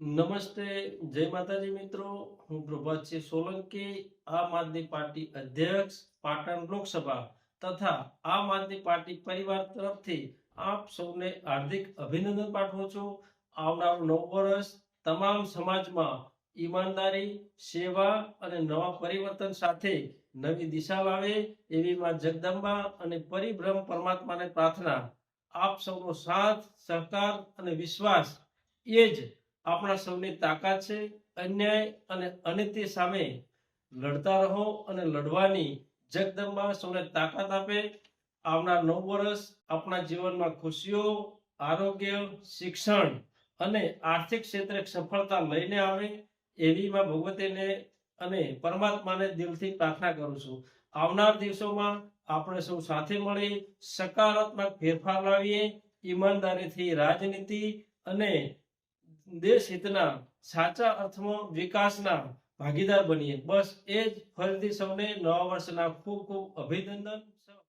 નમસ્તે, જય માતાજી મિત્રો. હું પ્રભાતસિંહ સોલંકી. આમ આદમી પાર્ટી અધ્યક્ષ, પાટણ લોકસભા તથા આમ આદમી પાર્ટી પરિવાર તરફથી આપ સૌને હાર્દિક અભિનંદન પાઠવું છું. આવનારું નવ વર્ષ તમામ સમાજમાં ઈમાનદારી, સેવા અને નવા પરિવર્તન સાથે નવી દિશા લાવે એવી માં જગદંબા અને પરિભ્રમ પરમાત્માને પ્રાર્થના. આપ સૌનો સાથ, સહકાર અને વિશ્વાસ એ જ આપણા સૌની તાકાત છે, અન્યાય અને અનિતિ સામે લડતા રહો અને લડવાની જગદંબા સૌને તાકાત આપે. આવનાર નવ વર્ષ આપણા જીવનમાં ખુશીઓ, આરોગ્ય, શિક્ષણ અને આર્થિક ક્ષેત્રે સફળતા લઈને આવે એવી માં ભગવતીને અને પરમાત્માને દિલથી પ્રાર્થના કરું છું. આવનાર દિવસોમાં આપણે સૌ સાથે મળી સકારાત્મક ફેરફાર લાવીએ, ઈમાનદારીથી રાજનીતિ અને દેશ હિતના, સાચા અર્થમાં વિકાસના ભાગીદાર બનીએ. બસ એ જ ફરીથી સૌને નવા વર્ષના ખૂબ ખૂબ અભિનંદન.